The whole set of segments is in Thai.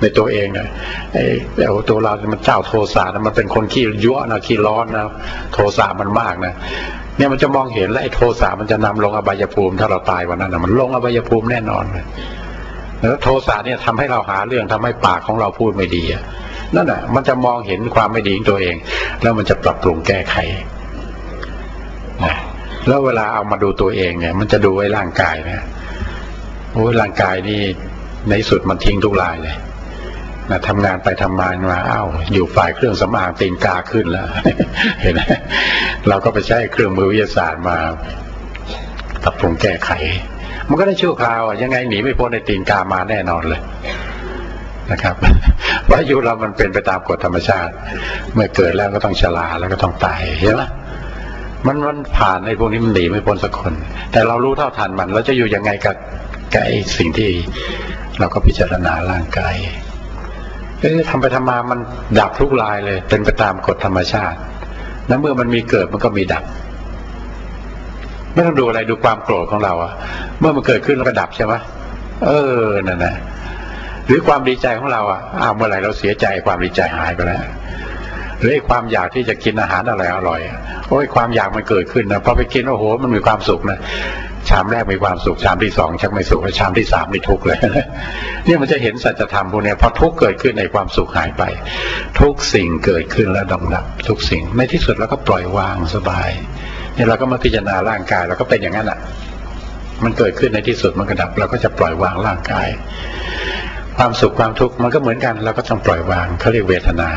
ในตัวเองนี่ยไอ้ไอ้ตัวเรามันเจ้าโทสะนะมันเป็นคนขี้ยั่วนะขี้ร้อนนะโทสะมันมากนะเนี่ยมันจะมองเห็นแล้วไอ้โทสะมันจะนำลงอบายภูมิ ถ้าเราตายวันนั้นนะมันลงอบายภูมิแน่นอนเลยแล้วโทสะเนี่ยทำให้เราหาเรื่องทำให้ปากของเราพูดไม่ดีอะนั่นแหะมันจะมองเห็นความไม่ดีของตัวเอง แล้วมันจะปรับปรุงแก้ไขนะแล้วเวลาเอามาดูตัวเองเนี่ย มันจะดูไว้ร่างกายนะโอ้ยร่างกายนี่ในสุดมันทิ้งทุกรายเลย นะทำงานไปทำงานมาอ้าวอยู่ฝ่ายเครื่องสำอางตีนกาขึ้นแล้วเห็นไหมเราก็ไปใช้เครื่องมือวิทยาศาสตร์มาปรับปรุงแก้ไข มันก็ได้ชั่วคราวยังไงหนีไม่พ้นในตีนกามาแน่นอนเลยนะครับเพราอายุเรามันเป็นไปตามกฎธรรมชาติ เมื่อเกิดแล้วก็ต้องชราแล้วก็ต้องตายใช่ไหมมันมันผ่านในพวกนี้มันหนีไม่พ้นสักคน แต่เรารู้เท่าทันมันเราจะอยู่ยังไงกับกับไอ้สิ่งที่เราก็พิจารณาร่างกาย เอ้ยทำไปทำมามันดับทุกรายเลย เป็นไปตามกฎธรรมชาติแล้วเมื่อมันมีเกิดมันก็มีดับ ไม่ต้องดูอะไรดูความโกรธของเราอะเมื่อมันเกิดขึ้นแล้วก็ดับใช่ไหมเออนั่นนะหรือความดีใจของเราอะอ้าวเมื่อไหร่เราเสียใจความดีใจหายไปแล้วหรือความอยากที่จะกินอาหารอะไรอร่อยโอ้ยความอยากมันเกิดขึ้นนะพอไปกินโอ้โหมันมีความสุขนะ ชามแรกมีความสุขชามที่สองชักไม่สุขชามที่สามนี่ทุกข์เลยเนี่ยมันจะเห็นสัจธรรมพวกเนี้ยพอทุกข์เกิดขึ้นในความสุขหายไป ทุกสิ่งเกิดขึ้นแล้วดองดับทุกสิ่งในที่สุดเราก็ปล่อยวางสบายเนี่ยเราก็มาพิจารณาร่างกายเราก็เป็นอย่างนั้นอะ มันเกิดขึ้นในที่สุดมันก็ดับเราก็จะปล่อยวางร่างกาย ความสุขความทุกข์มันก็เหมือนกันเราก็ต้องปล่อยวางเขาเรียกเวทนา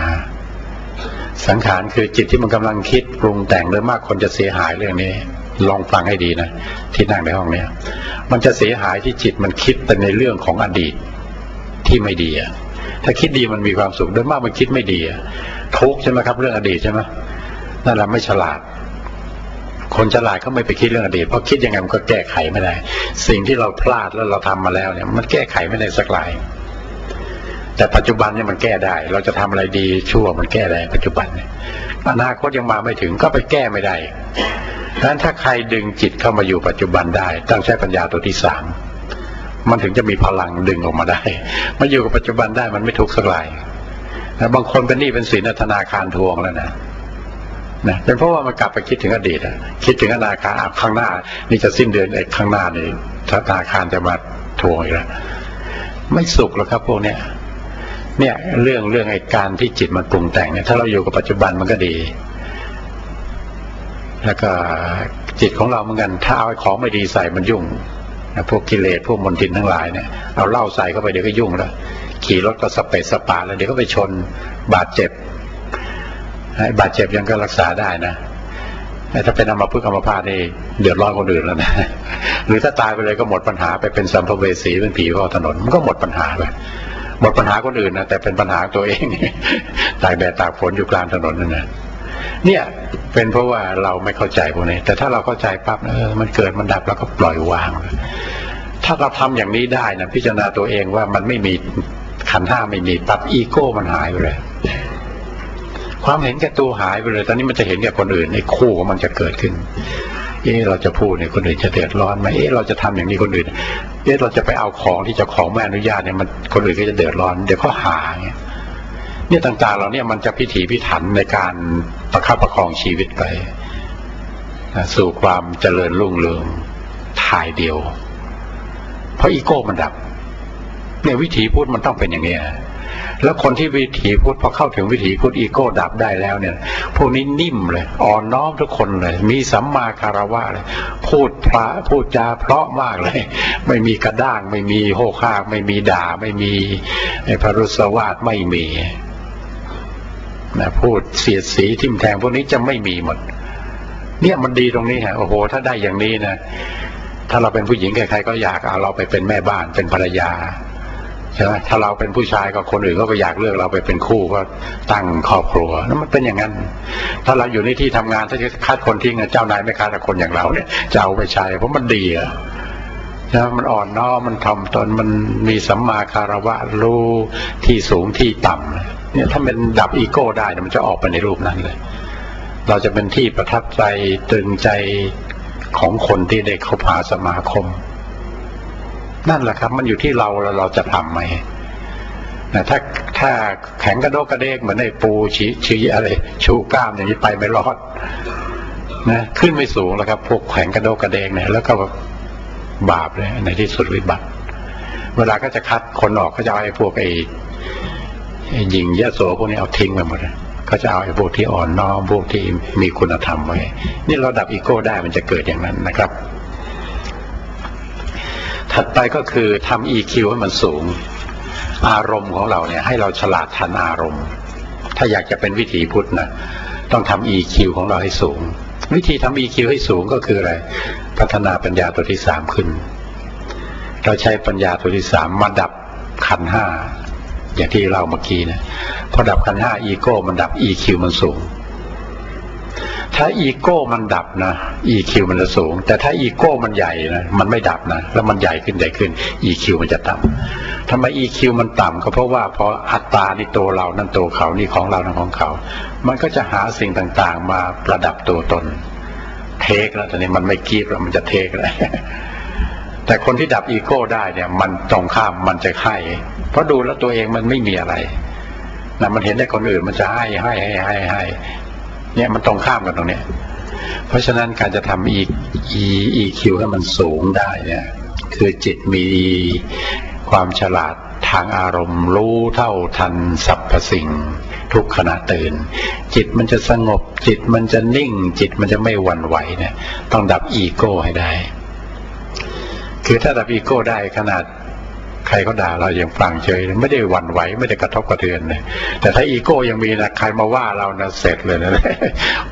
สังขารคือจิตที่มันกำลังคิดปรุงแต่งโดยมากคนจะเสียหายเรื่องนี้ ลองฟังให้ดีนะ ที่นั่งในห้องเนี้ยมันจะเสียหายที่จิตมันคิดแต่ในเรื่องของอดีตที่ไม่ดีอะถ้าคิดดีมันมีความสุขโดยมากมันคิดไม่ดีอะทุกใช่ไหมครับ เรื่องอดีตใช่ไหมนั่นแหละไม่ฉลาด คนฉลาดเขาไม่ไปคิดเรื่องอดีตเพราะคิดยังไงมันก็แก้ไขไม่ได้ สิ่งที่เราพลาดแล้วเราทำมาแล้วเนี่ย มันแก้ไขไม่ได้สักลายแต่ปัจจุบันเนี่ยมันแก้ได้ เราจะทำอะไรดีชั่วมันแก้ได้ปัจจุบันเนี่ยอนาคตยังมาไม่ถึงก็ไปแก้ไม่ได้ ดังนั้นถ้าใครดึงจิตเข้ามาอยู่ปัจจุบันได้ ต้องใช้ปัญญาตัวที่สามมันถึงจะมีพลังดึงออกมาได้มาอยู่กับปัจจุบันได้มันไม่ทุกข์สักหลายนะบางคนเป็นหนี้เป็นสินธนาคารทวงแล้วนะนะเป็นเพราะว่ามันกลับไปคิดถึงอดีตอะคิดถึงอนาคตอะข้างหน้า นี่จะสิ้นเดือนไอ้ข้างหน้านี่ธนาคารจะมาทวงอีกแล้วไม่สุขหรอกครับพวกเนี้ยเนี่ยเรื่องเรื่องไอ้การที่จิตมันปรุงแต่งเนี่ยถ้าเราอยู่กับปัจจุบันมันก็ดี แล้วก็จิตของเราเหมือนกัน ถ้าเอาของไม่ดีใส่มันยุ่งพวกกิเลสพวกมลทินทั้งหลายเนี่ยเอาเหล้าใส่เข้าไปเดี๋ยวก็ยุ่งแล้วขี่รถก็สเปซสปาแล้วเดี๋ยวก็ไปชนบาดเจ็บไอ้บาดเจ็บยังก็รักษาได้นะแต่ถ้าเป็นอัมพฤกษ์อัมพาตนี่เดือดร้อนคนอื่นแล้วนะหรือถ้าตายไปเลยก็หมดปัญหาไปเป็นสัมภเวสีเป็นผีข้อถนนมันก็หมดปัญหาไปหมดปัญหาคนอื่นนะแต่เป็นปัญหาตัวเองตากแดดตากฝนอยู่กลางถนนนั่นนะ เนี่ยเป็นเพราะว่าเราไม่เข้าใจพวกนี้ แต่ถ้าเราเข้าใจปั๊บเออมันเกิดมันดับแล้วก็ปล่อยวาง ถ้าเราทำอย่างนี้ได้นะพิจารณาตัวเองว่ามันไม่มีขันธ์ห้าไม่มีปั๊บอีโก้มันหายไปเลย ความเห็นแก่ตัวหายไปเลย ตอนนี้มันจะเห็นแก่คนอื่นในคู่ของมันจะเกิดขึ้นเอ๊ะเราจะพูดเนี่ยคนอื่นจะเดือดร้อนไหมเอ๊ะเราจะทำอย่างนี้คนอื่น เอ๊ะเราจะไปเอาของที่เจ้าของไม่อนุญาตเนี่ยมันคนอื่นก็จะเดือดร้อน เดี๋ยวเขาหาเนี่ยเนี่ยต่างๆเราเนี่ยมันจะพิถีพิถันในการ ประคับประคองชีวิตไปนะสู่ความเจริญรุ่งเรืองถ่ายเดียว เพราะอีโก้มันดับเนี่ยวิถีพุทธมันต้องเป็นอย่างนี้แล้วคนที่วิถีพุทธพอเข้าถึงวิถีพุทธอีโก้ดับได้แล้วเนี่ย พวกนี้นิ่มเลยอ่อนน้อมทุกคนเลย มีสัมมาคารวะเลย พูดพระพูดจาเพราะมากเลย ไม่มีกระด้าง ไม่มีโหกหาก ไม่มีด่า ไม่มีไอ้พรุษวาทไม่มี นะพูดเสียดสีทิมแทงพวกนี้จะไม่มีหมด เนี่ยมันดีตรงนี้ฮะโอ้โห ถ้าได้อย่างนี้นะถ้าเราเป็นผู้หญิงใครๆก็อยากเอาเราไปเป็นแม่บ้านเป็นภรรยาใช่ไหมถ้าเราเป็นผู้ชายก็คนอื่นก็ไปอยากเลือกเราไปเป็นคู่ก็ตั้งครอบครัวนั่นมันเป็นอย่างนั้น ถ้าเราอยู่ในที่ทำงานถ้าจะคัดคนทิ้งเจ้านายไม่คัดแต่คนอย่างเราเนี่ยจะเอาไปใช้เพราะมันดีอะนะมันอ่อนน้อมมันถ่อมตนมันมีสัมมาคารวะรู้ที่สูงที่ต่ำ เนี่ยถ้ามันดับอีโก้ได้มันจะออกไปในรูปนั้นเลย เราจะเป็นที่ประทับใจตรึงใจของคนที่ได้เข้าหาสมาคม นั่นแหละครับ มันอยู่ที่เราแล้วเราจะทำไหมนะถ้าถ้าแข็งกระโดกกระเดกเหมือนไอ้ปูชี้ชี้อะไร ชูกล้ามอย่างนี้ไปไม่รอดนะขึ้นไม่สูงแล้วครับ พวกแข็งกระโดกกระเดกเนี่ยแล้วก็บาปเลยในที่สุดวิบัติ เวลาก็จะคัดคนออกก็จะเอาไอ้พวกไอ้ไอ้ หญิงยะโสพวกนี้เอาทิ้งไปหมดเลยก็จะเอาไอ้พวกที่อ่อนน้อมพวกที่มีคุณธรรมไว้ นี่เราดับอีโก้ได้มันจะเกิดอย่างนั้นนะครับ ถัดไปก็คือทำ EQ ให้มันสูง อารมณ์ของเราเนี่ย ให้เราฉลาดทันอารมณ์ ถ้าอยากจะเป็นวิถีพุทธนะต้องทำ EQ ของเราให้สูง วิธีทำ EQ ให้สูงก็คืออะไร พัฒนาปัญญาตัวที่สามขึ้น เราใช้ปัญญาตัวที่สามมาดับขันห้า อย่างที่เราเมื่อกี้นะพอดับขันห้าอีโก้มันดับ EQ มันสูง ถ้าอีโก้มันดับนะ EQ มันจะสูง แต่ถ้าอีโก้มันใหญ่นะมันไม่ดับนะแล้วมันใหญ่ขึ้นใหญ่ขึ้น EQ มันจะต่ำทำไม EQ มันต่ำก็เพราะว่าพออัตตานี่ตัวเรานั่นตัวเขานี่ของเรานั่นของเขา มันก็จะหาสิ่งต่างๆ มาประดับตัวตน เทคแล้วตอนนี้มันไม่กีบแล้วมันจะเทคแล้ว แต่คนที่ดับอีโก้ได้เนี่ย มันตรงข้ามมันจะให้เพราะดูแล้วตัวเองมันไม่มีอะไรนะมันเห็นได้คนอื่นมันจะให้ให้ให้ให้ให้เนี่ยมันตรงข้ามกันตรงเนี้ย เพราะฉะนั้นการจะทำ E E EQ ให้มันสูงได้เนี่ย คือจิตมีความฉลาดทางอารมณ์รู้เท่าทันสรรพสิ่ง ทุกขณะตื่น จิตมันจะสงบจิตมันจะนิ่ง จิตมันจะไม่หวั่นไหวเนี่ย ต้องดับอีโก้ให้ได้ คือถ้าดับอีโก้ได้ขนาดใครเขาด่าเราอยังฟังเฉย ไม่ได้หวั่นไหวไม่ได้กระทบกระเทือนเลยแต่ถ้าอีโก้ยังมีนะใครมาว่าเรานะเสร็จเลยนะ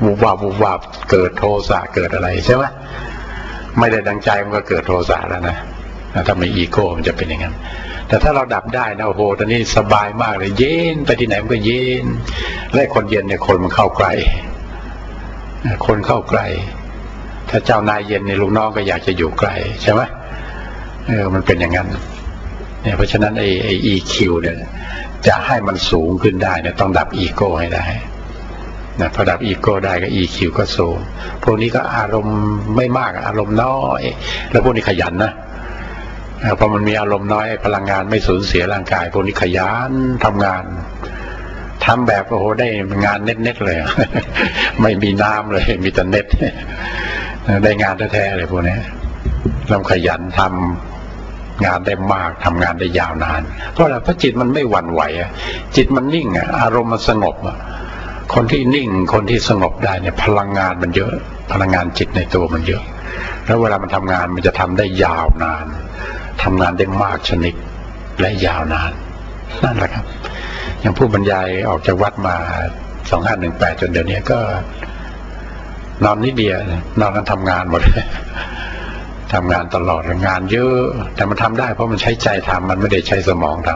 บูบวาบบูบวาบเกิดโทสะเกิดอะไรใช่ไหมไม่ได้ดังใจมันก็เกิดโทสะแล้วนะถ้ามีอีโก้มันจะเป็นอย่างนั้น แต่ถ้าเราดับได้นะโอ้โหตอนนี้สบายมากเลย เย็นไปที่ไหนมันก็เย็นและคนเย็นเนี่ยคนมันเข้าใกล้คนเข้าใกล้ถ้าเจ้านายเย็นเนี่ยลูกน้องก็อยากจะอยู่ใกล้ใช่ไหม เออมันเป็นอย่างนั้นเนี่ยเพราะฉะนั้นไอ้ไอ้ EQ เนี่ยจะให้มันสูงขึ้นได้เนี่ยต้องดับอีโก้ให้ได้นะพอดับอีโก้ได้ก็ EQ ก็สูง พวกนี้ก็อารมณ์ไม่มากอารมณ์น้อย แล้วพวกนี้ขยันนะพอมันมีอารมณ์น้อยพลังงานไม่สูญเสียร่างกาย พวกนี้ขยันทำงานทำแบบโอ้โหได้งานเน็ตๆเลย ไม่มีน้ำเลย มีแต่เน็ตได้งานแท้ๆเลยพวกนี้เราขยันทำ งานได้มากทำงานได้ยาวนาน เพราะอะไรเพราะจิตมันไม่หวั่นไหวจิตมันนิ่งอารมณ์มันสงบคนที่นิ่งคนที่สงบได้เนี่ยพลังงานมันเยอะพลังงานจิตในตัวมันเยอะ แล้วเวลามันทำงานมันจะทำได้ยาวนานทำงานได้มากชนิดและยาวนาน นั่นแหละครับ อย่างผู้บรรยายออกจากวัดมาสองห้าหนึ่งแปดจนเดี๋ยวนี้ก็ นอนนิดเดียวนอนกันทำงานหมดเลย ทำงานตลอดงานเยอะ แต่มันทำได้เพราะมันใช้ใจทำมันไม่ได้ใช้สมองท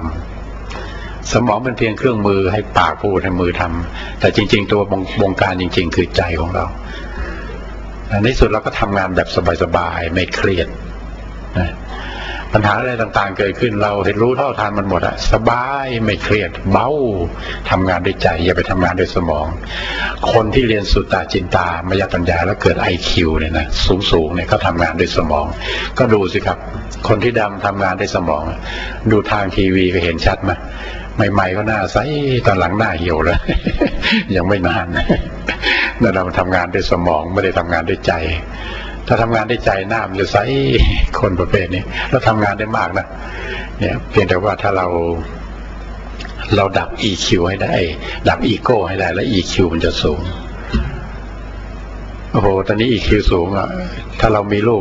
ำสมองเป็นเพียงเครื่องมือให้ปากพูดให้มือทำแต่จริง ๆ ตัวบงการจริง ๆ คือใจของเราในสุดเราก็ทำงานแบบสบายๆไม่เครียด นะปัญหาอะไรต่างๆ เกิดขึ้นเราเห็นรู้เท่าทานมันหมดอะสบายไม่เครียดเบาทำงานด้วยใจ อย่าไปทำงานด้วยสมอง คนที่เรียนสุตตาจินตามายปัญญาแล้วเกิดไอคิวเนี่ยนะสูงๆเนี่ยเขาทำงานด้วยสมอง ก็ดูสิครับ คนที่ดำทำงานด้วยสมอง ดูทางทีวีก็เห็นชัดไหม ใหม่ๆก็หน้าใสตอนหลังหน้าเหี่ยวแล้ว ยังไม่นานนั่นเราทำงานด้วยสมองไม่ได้ทำงานด้วยใจ ถ้าทำงานด้วยใจหน้ามันจะใสคนประเภทนี้แล้วทำงานได้มากนะเนี่ยเพียงแต่ว่าถ้าเราเราดับ EQ ให้ได้ ดับอีโก้ให้ได้ แล้ว EQ มันจะสูง โอ้โห ตอนนี้ EQ สูงอะ ถ้าเรามีลูก